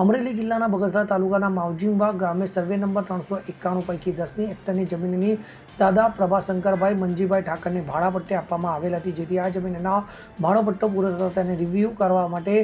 અમરેલી જિલ્લાના બગસરા તાલુકાના માવજીંગવા ગામે સર્વે નંબર ત્રણસો એકાણું પૈકી દસની હેક્ટરની જમીનની દાદા પ્રભાશંકરભાઈ મંજીભાઈ ઠાકરને ભાડાપટ્ટે આપવામાં આવેલ હતી, જેથી આ જમીનના ભાડોપટ્ટો પૂરો થતા તેને રિવ્યૂ કરવા માટે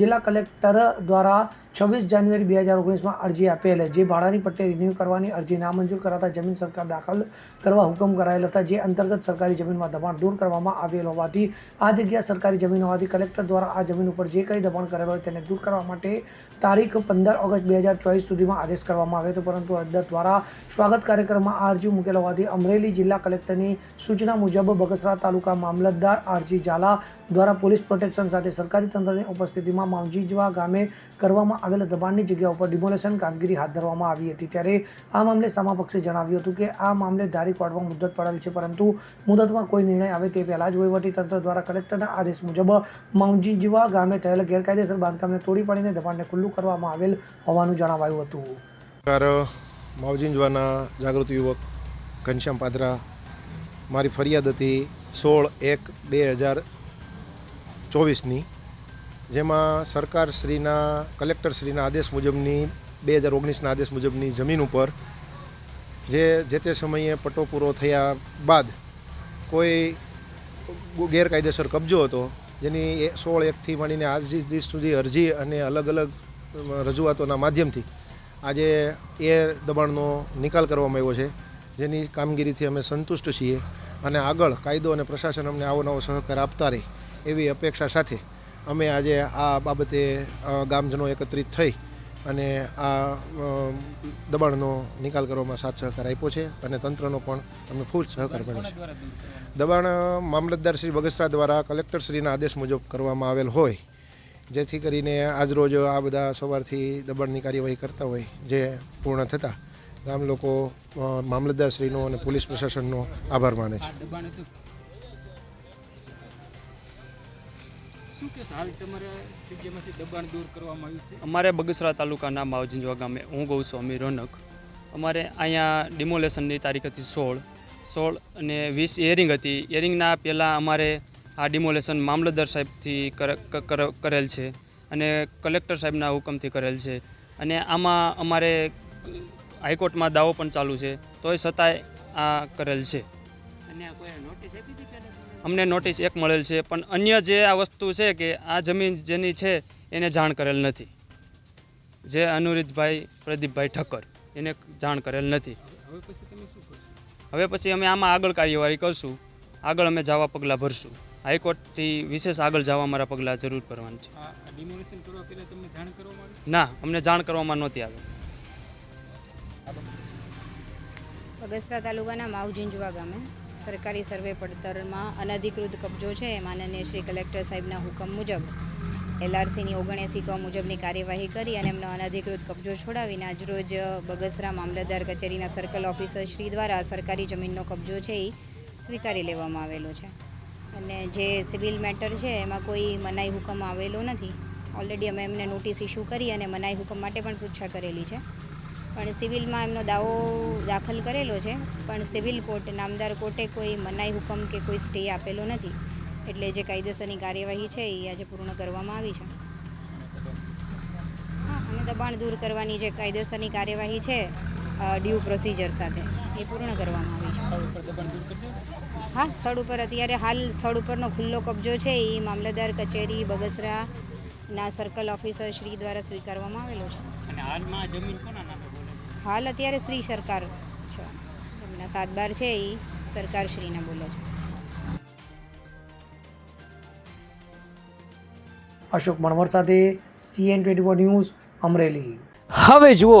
જિલ્લા કલેક્ટર દ્વારા છવ્વીસ જાન્યુઆરી બે હજાર ઓગણીસમાં અરજી આપેલ, જે ભાડાની પટ્ટે રિન્યૂ કરવાની અરજી નામંજૂર કરાતા જમીન સરકાર દાખલ કરવા હુકમ કરાયેલ હતા, જે અંતર્ગત સરકારી જમીનમાં દબાણ દૂર કરવામાં આવેલ હોવાથી આ જગ્યા સરકારી જમીન હોવાથી કલેક્ટર દ્વારા આ જમીન ઉપર જે કંઈ દબાણ કરેલ હોય તેને દૂર કરવા માટે તારીખ પંદર ઓગસ્ટ બે હજાર ચોવીસ સુધીમાં આદેશ કરવામાં આવ્યો હતો, પરંતુ અદાલત દ્વારા સ્વાગત કાર્યક્રમમાં અરજી મૂકેલ હોવાથી અમરેલી જિલ્લા કલેક્ટરની સૂચના મુજબ બગસરા તાલુકા મામલતદાર આરજી ઝાલા દ્વારા પોલીસ પ્રોટેક્શન સાથે સરકારી તંત્રની ઉપસ્થિતિમાં માવજીજવા ગામે કરવામાં આવેલા દબાણની જગ્યા ઉપર ડિમોલેશન કામગીરી હાથ ધરવામાં આવી હતી. ત્યારે આ મામલે સામાપક્ષે જણાવ્યું હતું કે આ મામલે ધારી કોર્ટમાં મુદત પડેલ છે, પરંતુ મુદતમાં કોઈ નિર્ણય આવે તે પહેલાં જ વહીવટી તંત્ર દ્વારા કલેક્ટરના આદેશ મુજબ માવજીજવા ગામે થયેલ ગેરકાયદેસર બાંધકામને તોડી પાડીને દબાણને ખુલ્લું કરવામાં આવેલ હોવાનું જણાવાયું હતું. માવજીંજવાના જાગૃત યુવક ઘનશ્યામ પાદરા. મારી ફરિયાદ હતી સોળ એક બે હજાર ચોવીસની, જેમાં સરકારશ્રીના કલેક્ટરશ્રીના આદેશ મુજબની, બે હજાર ઓગણીસના આદેશ મુજબની જમીન ઉપર જે જે તે સમયે પટ્ટો પૂરો થયા બાદ કોઈ ગેરકાયદેસર કબજો હતો, જેની સોળ એકથી માંડીને આજ દિવસ સુધી અરજી અને અલગ અલગ રજૂઆતોના માધ્યમથી આજે એ દબાણનો નિકાલ કરવામાં આવ્યો છે. જેની કામગીરીથી અમે સંતુષ્ટ છીએ અને આગળ કાયદો અને પ્રશાસન અમને આવો નવો સહકાર આપતા રહે એવી અપેક્ષા સાથે અમે આજે આ બાબતે ગામજનો એકત્રિત થઈ અને આ દબાણનો નિકાલ કરવામાં સાથ સહકાર આપ્યો છે અને તંત્રનો પણ અમે ફૂલ સહકાર મળે છે. દબાણ મામલતદાર શ્રી બગસરા દ્વારા કલેક્ટરશ્રીના આદેશ મુજબ કરવામાં આવેલ હોય જેથી કરીને આજરોજ આ બધા સવારથી દબાણની કાર્યવાહી કરતા હોય જે પૂર્ણ થતાં ગામ લોકો મામલતદારશ્રીનો અને પોલીસ પ્રશાસનનો આભાર માને છે. અમારે બગસરા તાલુકાના માવજીંજવા ગામે હું ગૌસ્વામી રોનક. અમારે અહીંયા ડિમોલેશનની તારીખ હતી સોળ. સોળ અને વીસ ઇયરિંગ હતી. ઇયરિંગના પહેલાં અમારે આ ડિમોલેશન મામલતદાર સાહેબથી કરેલ છે અને કલેક્ટર સાહેબના હુકમથી કરેલ છે. અને આમાં અમારે હાઈકોર્ટમાં દાવો પણ ચાલુ છે તોય છતાંય આ કરેલ છે? અમને નોટિસ એક મળેલ છે પણ અન્ય જે આ વસ્તુ છે કે આ જમીન જેની છે એને જાણ કરેલ નથી. જે અનુરીતભાઈ પ્રદીપભાઈ ઠક્કર એને જાણ કરેલ નથી. હવે પછી અમે આમાં આગળ કાર્યવાહી કરશું. આગળ અમે જવા પગલાં ભરશું. હાઈકોર્ટથી વિશેષ આગળ જવા મારા પગલાં જરૂર કરવાનું છે. આ ડિમોલેશન કરવા પહેલા તમને જાણ કરવામાં આવી? ના અમને જાણ કરવામાં નહોતી આવી. બગસરા તાલુકાના માવજીંજવા ગામે સરકારી સર્વે પડતરમાં અનધિકૃત કબજો છે માનનીય શ્રી કલેક્ટર સાહેબના હુકમ મુજબ. એલઆરસીની ઓગણએંસી ક મુજબની કાર્યવાહી કરી અને એમનો અનધિકૃત કબજો છોડાવીને આજરોજ બગસરા મામલતદાર કચેરીના સર્કલ ઓફિસર શ્રી દ્વારા સરકારી જમીનનો કબજો છે એ સ્વીકારી લેવામાં આવેલો છે. અને જે સિવિલ મેટર છે, એમાં કોઈ મનાઈ હુકમ આવેલો નથી. ઓલરેડી અમે એમને નોટિસ ઇસ્યુ કરી અને મનાઈ હુકમ માટે પણ પૃચ્છા કરેલી છે. પણ સિવિલમાં એમનો દાવો દાખલ કરેલો છે, પણ સિવિલ કોર્ટ, નામદાર કોર્ટે કોઈ મનાઈ હુકમ કે કોઈ સ્ટે આપેલો નથી. એટલે જે કાયદેસરની કાર્યવાહી છે, એ આજે પૂર્ણ કરવામાં આવી છે. હા, અને દબાણ દૂર કરવાની જે કાયદેસરની કાર્યવાહી છે ડ્યુ પ્રોસિજર સાથે એ પૂર્ણ કરવામાં આવી છે. હા સ્થળ ઉપર અત્યારે હાલ સ્થળ ઉપરનો ખુલ્લો કબજો છે. એ મામલતદાર કચેરી બગસરા ના સર્કલ ઓફિસર શ્રી દ્વારા સ્વીકારવામાં આવેલો છે. અને હાલમાં જમીન કોના નામે બોલે છે? હાલ અત્યારે શ્રી સરકાર છે. એમના સાતબાર છે એ સરકાર શ્રીને બોલે છે. અશોક મણવર સાથે સીએન ટ્વેન્ટી ન્યૂઝ અમરેલી. હવે જુઓ